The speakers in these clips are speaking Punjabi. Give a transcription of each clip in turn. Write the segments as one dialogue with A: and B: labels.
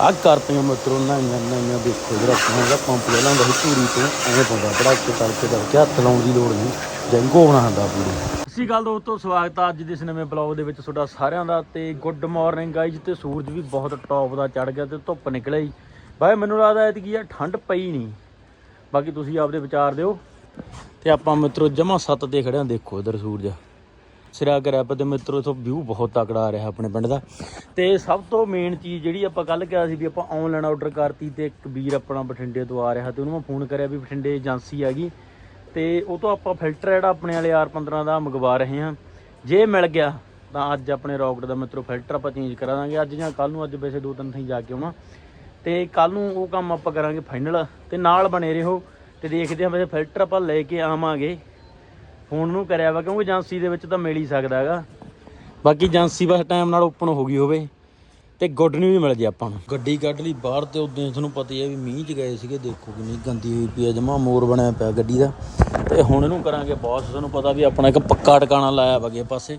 A: ਆ ਕਰਤੀਆਂ ਮਿੱਤਰੋ ਨਾਈਆਂ ਨਾਈਆਂ ਦੇਖੋ ਜਰਾ ਆਪਣਾ ਪੰਪ ਜਿਹਾ ਲਾਉਂਦਾ ਸੀ ਧੂਰੀ ਤੋਂ, ਐਵੇਂ ਪਾਉਂਦਾ ਬੜਾ ਕੇ ਤੜਕੇ ਤੜਕੇ ਹੱਥ ਲਾਉਣ ਦੀ ਲੋੜ ਨਹੀਂ, ਜੰਗੋ ਬਣਾਉਂਦਾ ਪੂਰੀ ਸਸੀ ਗੱਲ ਦੋਸਤੋ, ਸਵਾਗਤ ਆ ਅੱਜ ਦੇ ਇਸ ਨਵੇਂ ਬਲੌਗ ਦੇ ਵਿੱਚ ਤੁਹਾਡਾ ਸਾਰਿਆਂ ਦਾ, ਤੇ ਗੁੱਡ ਮਾਰਨਿੰਗ ਗਾਇਜ਼ ਤੇ ਸੂਰਜ ਵੀ ਬਹੁਤ ਟੌਪ ਦਾ ਚੜ ਗਿਆ ਤੇ ਧੁੱਪ ਨਿਕਲਿਆ ਹੀ। ਬਾਈ ਮੈਨੂੰ ਲੱਗਦਾ ਐ ਆ, ਠੰਡ ਪਈ ਨਹੀਂ ਬਾਕੀ ਤੁਸੀਂ ਆਪਦੇ ਵਿਚਾਰ ਦਿਓ। ਤੇ ਆਪਾਂ ਮਿੱਤਰੋ ਜਮਾ ਸੱਤ ਤੇ ਖੜਿਆ ਦੇਖੋ ਇਧਰ ਸੂਰਜ। ਸਿਰਾ ਕਰਿਆ ਤੇ ਮਿੱਤਰੋ ਇਥੋਂ ਵਿਊ ਬਹੁਤ ਤਕੜਾ ਆ ਰਿਹਾ ਆਪਣੇ ਪਿੰਡ ਦਾ। ਤੇ ਸਭ ਤੋਂ ਮੇਨ ਚੀਜ਼ ਜਿਹੜੀ ਆਪਾਂ ਕੱਲ ਕਿਹਾ ਸੀ ਵੀ ਆਪਾਂ ਆਨਲਾਈਨ ਆਰਡਰ ਕਰਤੀ ਤੇ ਇੱਕ ਵੀਰ ਆਪਣਾ ਬਠਿੰਡੇ ਤੋਂ ਆ ਰਿਹਾ ਤੇ ਉਹਨੂੰ ਮੈਂ ਫੋਨ ਕਰਿਆ ਵੀ ਬਠਿੰਡੇ ਏਜੰਸੀ ਹੈਗੀ ਤੇ ਉਹ ਤੋਂ ਆਪਾਂ ਫਿਲਟਰ ਜਿਹੜਾ ਆਪਣੇ ਵਾਲੇ R15 ਦਾ ਮੰਗਵਾ ਰਹੇ ਹਾਂ। ਜੇ ਮਿਲ ਗਿਆ ਤਾਂ ਅੱਜ ਆਪਣੇ ਰੌਕਟ ਦਾ ਮਿੱਤਰੋ ਫਿਲਟਰ ਆਪਾਂ ਚੇਂਜ ਕਰਾ ਦਾਂਗੇ। ਅੱਜ ਜਾਂ ਕੱਲ ਨੂੰ ਅੱਜ ਵੈਸੇ ਦੋ ਤਿੰਨ ਥਾਂ ਜਾ ਕੇ ਆਉਣਾ। ਤੇ ਕੱਲ ਨੂੰ ਉਹ ਕੰਮ ਆਪਾਂ ਕਰਾਂਗੇ ਫਾਈਨਲ ਤੇ ਨਾਲ ਬਣੇ ਰਹੋ ਤੇ ਦੇਖਦੇ ਹਾਂ ਵੈਸੇ ਫਿਲਟਰ ਆਪਾਂ ਲੈ ਕੇ ਆਵਾਂਗੇ। ਫੋਨ ਨੂੰ ਕਰਿਆ ਵਾ, ਕਿਉਂਕਿ ਏਜੰਸੀ ਦੇ ਵਿੱਚ ਤਾਂ ਮਿਲ ਹੀ ਸਕਦਾ ਹੈਗਾ। ਬਾਕੀ ਏਜੰਸੀ ਬਸ ਟਾਈਮ ਨਾਲ ਓਪਨ ਹੋ ਗਈ ਹੋਵੇ ਤੇ ਗੁੱਡ ਨਿਊਜ਼ ਵੀ ਮਿਲ ਜੇ ਆਪਾਂ ਨੂੰ। ਗੱਡੀ ਕੱਢ ਲਈ, ਬਾਹਰ ਤੇ ਉਦੋਂ ਤੁਹਾਨੂੰ ਪਤਾ ਹੀ ਹੈ ਵੀ ਮੀਂਹ ਚ ਗਏ ਸੀਗੇ, ਦੇਖੋ ਕਿੰਨੀ ਗੰਦੀ ਹੋਈ ਪਈ ਆ, ਜਮਾ ਮੋਰ ਬਣਿਆ ਪਿਆ ਗੱਡੀ ਦਾ। ਤੇ ਹੁਣ ਇਹਨੂੰ ਕਰਾਂਗੇ ਬੌਸ ਤੁਹਾਨੂੰ ਪਤਾ ਵੀ ਆਪਣਾ ਇੱਕ ਪੱਕਾ ਟਿਕਾਣਾ ਲਾਇਆ ਵਗੇ ਪਾਸੇ।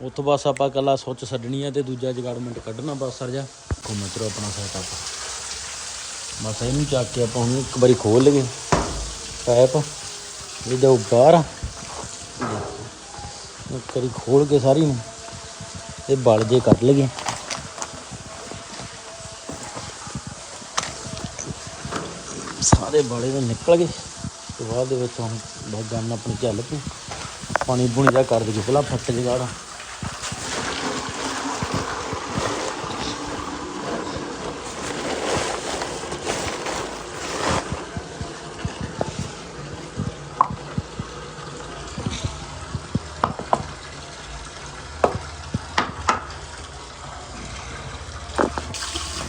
A: ਉੱਥੋਂ ਬਸ ਆਪਾਂ ਕੱਲਾ ਸੁੱਚ ਛੱਡਣੀ ਆ ਤੇ ਦੂਜਾ ਜਗਾੜਮੈਂਟ ਕੱਢਣਾ ਬਸ ਸਰ ਜਾ। ਕੋ ਆਪਣਾ ਸੈਟਅਪ ਬਸ ਇਹਨੂੰ ਚੱਕ ਕੇ ਆਪਾਂ ਹੁਣ ਇੱਕ ਵਾਰੀ ਖੋਲ ਲਈਏ। ਪੈਪ ਇਹ ਬਾਹਰ ਇੱਕ ਵਾਰੀ ਖੋਲ ਕੇ ਸਾਰੀ ਨੂੰ ਇਹ ਬਲ ਜੇ ਕੱਢ ਲਈਏ। ਸਾਰੇ ਬੜੇ ਦੇ ਨਿਕਲ ਗਏ। ਤੇ ਬਾਅਦ ਦੇ ਵਿੱਚ ਹੁਣ ਬਹੁਤ ਗੰਨ ਆਪਣੀ ਚੱਲ ਪਈ। ਪਾਣੀ ਬੁਣੀ ਜਾ ਕਰ ਦਈਏ। ਪਹਿਲਾਂ ਫੱਟ ਜਗਾੜਾ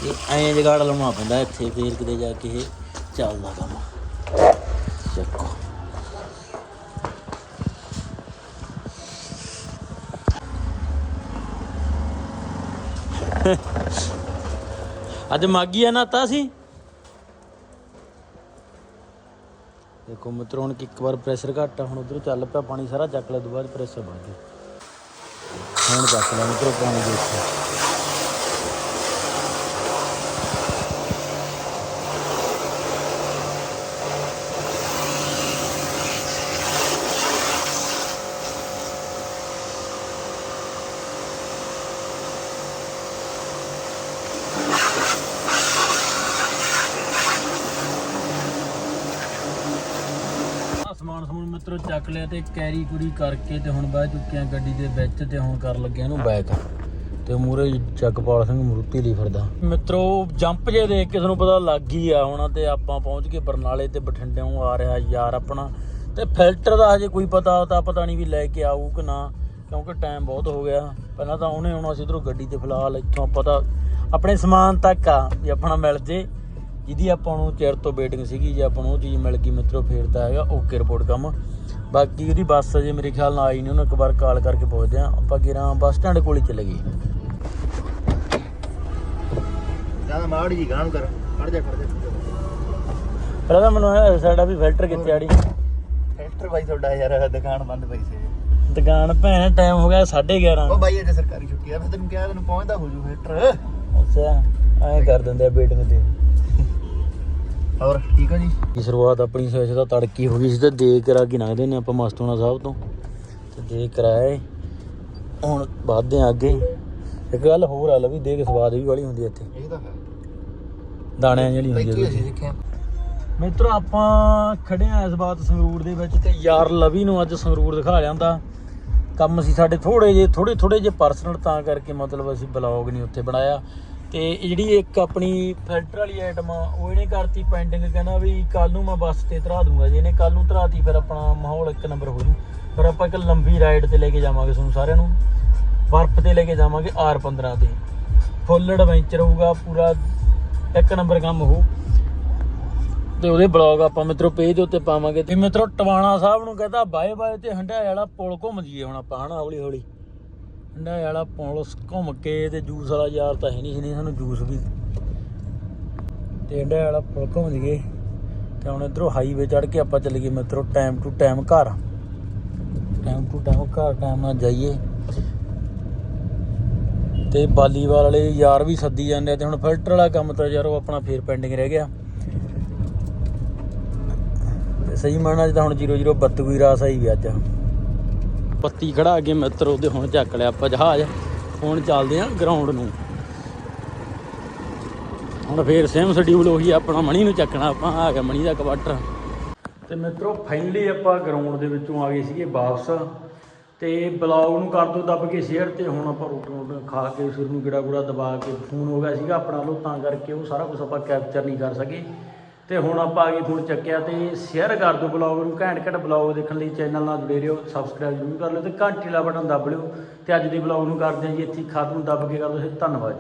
A: ਇਹ ਐਂ ਜਗਾੜ ਲਾਉਣਾ ਪੈਂਦਾ ਇੱਥੇ, ਫੇਰ ਕਿਤੇ ਜਾ ਕੇ ਇਹ ਚੱਲਦਾ ਕੰਮ। ਚੱਕੋ। ਅੱਜ ਮਾਗੀ ਆ ਨਾਤਾ ਸੀ ਦੇਖੋ ਮਿੱਤਰੋ, ਹੁਣ ਕਿ ਇੱਕ ਵਾਰ ਪ੍ਰੈਸ਼ਰ ਘੱਟ ਆ, ਹੁਣ ਉਧਰ ਚੱਲ ਪਿਆ ਪਾਣੀ ਸਾਰਾ, ਚੱਕ ਲਿਆ, ਦੁਬਾਰਾ ਪ੍ਰੈਸ਼ਰ ਵੱਧ ਗਿਆ। ਹੁਣ ਚੱਕ ਲਿਆ ਮਿੱਤਰੋ ਪਾਣੀ ਦੇਖੋ ਆਹ ਸਮਾਨ ਸਮੂਨ ਮਿੱਤਰੋ ਚੱਕ ਲਿਆ ਤੇ ਕੈਰੀ ਕੁਰੀ ਕਰਕੇ ਤੇ ਹੁਣ ਬਹਿ ਚੁੱਕੇ ਗੱਡੀ ਦੇ ਵਿੱਚ ਤੇ ਹੁਣ ਕਰ ਲੱਗਿਆ ਇਹਨੂੰ ਬੈਕ ਤੇ ਮੂਰੇ ਜਗਪਾਲ ਸਿੰਘ ਮਰੂਤੀ ਲਈ ਫਿਰਦਾ। ਮਿੱਤਰੋ ਜੰਪ ਜੇ ਦੇਖ ਕੇ ਤੁਹਾਨੂੰ ਪਤਾ ਲੱਗ ਹੀ ਆ ਹੁਣ ਤੇ ਆਪਾਂ ਪਹੁੰਚ ਗਏ ਬਰਨਾਲੇ ਤੇ ਬਠਿੰਡਿਓਂ ਆ ਰਿਹਾ ਯਾਰ ਆਪਣਾ। ਤੇ ਫਿਲਟਰ ਦਾ ਹਜੇ ਕੋਈ ਪਤਾ ਤਾਂ ਪਤਾ ਨਹੀਂ ਵੀ ਲੈ ਕੇ ਆਊ ਕਿ ਨਾ, ਕਿਉਂਕਿ ਟਾਈਮ ਬਹੁਤ ਹੋ ਗਿਆ। ਪਹਿਲਾਂ ਤਾਂ ਉਹਨੇ ਆਉਣਾ ਸੀ ਇਧਰੋਂ ਗੱਡੀ ਤੇ ਫਿਲਹਾਲ ਇੱਥੋਂ ਆਪਾਂ ਤਾਂ ਆਪਣੇ ਸਮਾਨ ਤੱਕ ਆ ਵੀ ਆਪਣਾ ਮਿਲ ਜੇ। ਜਿਹਦੀ ਆਪਾਂ ਨੂੰ ਚਿਰ ਤੋਂ ਵੇਟਿੰਗ ਸੀਗੀ ਜੇ ਆਪਾਂ ਨੂੰ ਉਹ ਚੀਜ਼ ਮਿਲ ਗਈ ਮਿੱਤਰੋ ਫੇਰ ਤਾਂ ਹੈਗਾ ਓਕੇ ਰਿਪੋਰਟ ਕੰਮ। ਬਾਕੀ ਉਹਦੀ ਬੱਸ ਅਜੇ ਮੇਰੇ ਖਿਆਲ ਨਾਲ ਆਈ ਨਹੀਂ ਉਹਨੂੰ ਇੱਕ ਵਾਰ ਕਾਲ ਕਰਕੇ ਪੁੱਛਦੇ ਆ ਆਪਾਂ ਕਿਰਾਂ ਬੱਸ ਸਟੈਂਡ ਕੋਲ ਹੀ ਚਲੇ ਗਏ
B: ਜ਼ਿਆਦਾ ਮਾੜ ਜੀ ਗਾਣ ਕਰ ਖੜ ਜਾ ਖੜ ਜਾ।
A: ਤਾਂ ਮੈਨੂੰ ਇਹ ਸਾਡਾ ਵੀ ਫਿਲਟਰ ਕਿੱਥੇ ਆੜੀ
B: ਫੈਕਟਰ ਬਾਈ ਤੁਹਾਡਾ ਯਾਰ ਦੁਕਾਨ ਬੰਦ ਪਈ ਸੀ।
A: ਦੁਕਾਨ ਭੈਣ ਟਾਈਮ ਹੋ ਗਿਆ 11:30
B: ਉਹ ਬਾਈ ਅੱਜ ਸਰਕਾਰੀ ਛੁੱਟੀ ਆ ਫਿਰ ਤੈਨੂੰ ਕਿਹਾ ਤੈਨੂੰ ਪਹੁੰਚਦਾ ਹੋ ਜੂ ਫੈਕਟਰ
A: ਅੱਛਾ ਐਂ ਕਰ ਦਿੰਦੇ ਆ ਵੇਟਿੰਗ ਤੇ।
B: ਹੋਰ ਠੀਕ ਹੋ ਜੀ?
A: ਦੀ ਸ਼ੁਰੂਆਤ ਆਪਣੀ ਸਵੇਰ ਦਾ ਤੜਕੀ ਹੋ ਗਈ ਸੀ ਤੇ ਦੇ ਕਰਾ ਕੇ ਲੰਘਦੇ ਨੇ ਆਪਾਂ ਮਸਤੂਣਾ ਸਾਹਿਬ ਤੋਂ। ਤੇ ਦੇ ਕਰਾਏ। ਹੁਣ ਵੱਧਦੇ ਆ ਅੱਗੇ। ਇੱਕ ਗੱਲ ਹੋਰ ਆ ਲਵੀ ਦੇਖ ਸਵਾਦ ਵੀ ਵਾਲੀ ਹੁੰਦੀ ਆ ਇੱਥੇ।
B: ਇਹ ਤਾਂ ਹੈ।
A: ਦਾਣਿਆਂ ਜਿਹੜੀ ਹੁੰਦੀ ਆ
B: ਸਿੱਖਿਆ।
A: ਮਿੱਤਰੋ ਆਪਾਂ ਖੜੇ ਆ ਇਸ ਬਾਤ ਸੰਗਰੂਰ ਦੇ ਵਿੱਚ ਤੇ ਯਾਰ ਲਵੀ ਨੂੰ ਅੱਜ ਸੰਗਰੂਰ ਦਿਖਾ ਲਿਆਂਦਾ। ਕੰਮ ਸੀ ਸਾਡੇ ਥੋੜੇ ਜੇ ਥੋੜੇ ਥੋੜੇ ਜੇ ਪਰਸਨਲ ਤਾਂ ਕਰਕੇ ਮਤਲਬ ਅਸੀਂ ਬਲੌਗ ਨਹੀਂ ਉੱਥੇ ਬਣਾਇਆ। ਤੇ ਜਿਹੜੀ ਇੱਕ ਆਪਣੀ ਫਿਲਟਰ ਵਾਲੀ ਆਈਟਮ ਆ, ਉਹ ਇਹਨੇ ਕਰਤੀ ਪੈਂਡਿੰਗ ਕਹਿੰਦਾ ਵੀ ਕੱਲ ਨੂੰ ਮੈਂ ਬੱਸ ਤੇ ਧਰਾ ਦੂੰਗਾ ਜੇ। ਇਹਨੇ ਕੱਲ ਨੂੰ ਧਰਾਤੀ ਫਿਰ ਆਪਣਾ ਮਾਹੌਲ ਇੱਕ ਨੰਬਰ ਹੋ ਜੂ ਫਿਰ ਆਪਾਂ ਇੱਕ ਲੰਬੀ ਰਾਈਡ ਤੇ ਲੈ ਕੇ ਜਾਵਾਂਗੇ ਤੁਹਾਨੂੰ ਸਾਰਿਆਂ ਨੂੰ। ਬਰਫ਼ ਤੇ ਲੈ ਕੇ ਜਾਵਾਂਗੇ R15 ਤੇ। ਫੁੱਲ ਐਡਵੈਂਚਰ ਹੋਊਗਾ, ਪੂਰਾ ਇੱਕ ਨੰਬਰ ਕੰਮ ਹੋਊ ਤੇ ਉਹਦੇ ਬਲੌਗ ਆਪਾਂ ਮਿੱਤਰੋ ਪੇਜ ਉੱਤੇ ਪਾਵਾਂਗੇ। ਤੇ ਮਿੱਤਰੋ ਟਵਾਣਾ ਸਾਹਿਬ ਨੂੰ ਕਹਿੰਦਾ ਬਾਏ ਬਾਏ ਤੇ ਹੰਡਾਏ ਵਾਲਾ ਪੁਲ ਘੁੰਮ ਜੀਏ ਹੁਣ ਆਪਾਂ, ਹਨਾ ਹੌਲੀ ਹੌਲੀ ਹੰਡਾਏ ਵਾਲਾ ਪੁਲ ਘੁੰਮ ਕੇ ਤੇ ਜੂਸ ਵਾਲਾ ਯਾਰ ਤਾਂ ਹੈ ਨਹੀਂ ਸੀ, ਨਹੀਂ ਸਾਨੂੰ ਜੂਸ ਵੀ। ਤੇ ਹੰਡਾਏ ਵਾਲਾ ਪੁਲ ਘੁੰਮ ਜੀਏ ਤੇ ਹੁਣ ਇਧਰੋਂ ਹਾਈਵੇ ਚੜ ਕੇ ਆਪਾਂ ਚੱਲ ਗਏ ਮਿੱਤਰੋ ਟਾਈਮ ਟੂ ਟਾਈਮ ਘਰ। ਟਾਈਮ ਟੂ ਟਾਈਮ ਘਰ ਟਾਈਮ ਨਾਲ ਜਾਈਏ। ਤੇ ਬਾਲੀਵਾਲ ਵਾਲੇ ਯਾਰ ਵੀ ਸੱਦੀ ਜਾਂਦੇ ਆ ਤੇ ਹੁਣ ਫਿਲਟਰ ਵਾਲਾ ਕੰਮ ਤਾਂ ਯਾਰ ਉਹ ਆਪਣਾ ਫੇਰ ਪੈਂਡਿੰਗ ਰਹਿ ਗਿਆ। ਤੇ ਸਹੀ ਮਾਨਾ ਤਾਂ ਹੁਣ 0032 ਹੀ ਰਾਸ ਆਈ ਵੀ ਅੱਜ। ਪੱਤੀ ਖੜਾ ਕੇ ਮਿੱਤਰ ਉਹਦੇ ਹੁਣ ਚੱਕ ਲਿਆ ਆਪਾਂ ਜਹਾਜ਼। ਹੁਣ ਚੱਲਦੇ ਆ ਗਰਾਊਂਡ ਨੂੰ। ਹੁਣ ਫੇਰ ਸੇਮ ਸ਼ਡਿਊਲ ਉਹੀ ਆਪਣਾ ਮਣੀ ਨੂੰ ਚੱਕਣਾ, ਆਪਾਂ ਆ ਗਿਆ ਮਣੀ ਦਾ ਕਵਾਟਰ ਤੇ ਮਿੱਤਰੋ ਫਾਈਨਲੀ ਆਪਾਂ ਗਰਾਊਂਡ ਦੇ ਵਿੱਚੋਂ ਆ ਗਏ ਸੀਗੇ ਵਾਪਸ। ਤੇ ਬਲੌਗ ਨੂੰ ਕਰ ਦੋ ਦੱਬ ਕੇ ਸ਼ੇਅਰ ਤੇ ਹੁਣ ਆਪਾਂ ਰੋਟੀ ਰੋਟੀ ਖਾ ਕੇ ਸਿਰ ਨੂੰ ਗਿੜਾ ਗੁੜਾ ਦਬਾ ਕੇ ਫੋਨ ਹੋ ਗਿਆ ਸੀਗਾ ਆਪਣਾ ਲੋ, ਤਾਂ ਕਰਕੇ ਉਹ ਸਾਰਾ ਕੁਝ ਆਪਾਂ ਕੈਪਚਰ ਨਹੀਂ ਕਰ ਸਕੇ। ਤੇ ਹੁਣ ਆਪਾਂ ਆ ਗਏ ਫੋਨ ਚੱਕਿਆ ਤੇ ਸ਼ੇਅਰ ਕਰ ਦਿਓ ਬਲੌਗ ਨੂੰ, ਘੈਂਟ ਘੈਂਟ ਬਲੌਗ ਦੇਖਣ ਲਈ ਚੈਨਲ ਨਾਲ ਜੁੜੇ ਰਹੋ ਸਬਸਕ੍ਰਾਈਬ ਜ਼ਰੂਰ ਕਰ ਲਿਓ ਤੇ ਘੰਟੀ ਵਾਲਾ ਬਟਨ ਦੱਬ ਲਿਓ ਤੇ ਅੱਜ ਦੇ ਬਲੌਗ ਨੂੰ ਕਰਦੇ ਹਾਂ ਜੀ ਇੱਥੇ ਹੀ ਖਤਮ, ਦੱਬ ਕੇ ਕਰ ਦਿਓ, ਧੰਨਵਾਦ ਜੀ।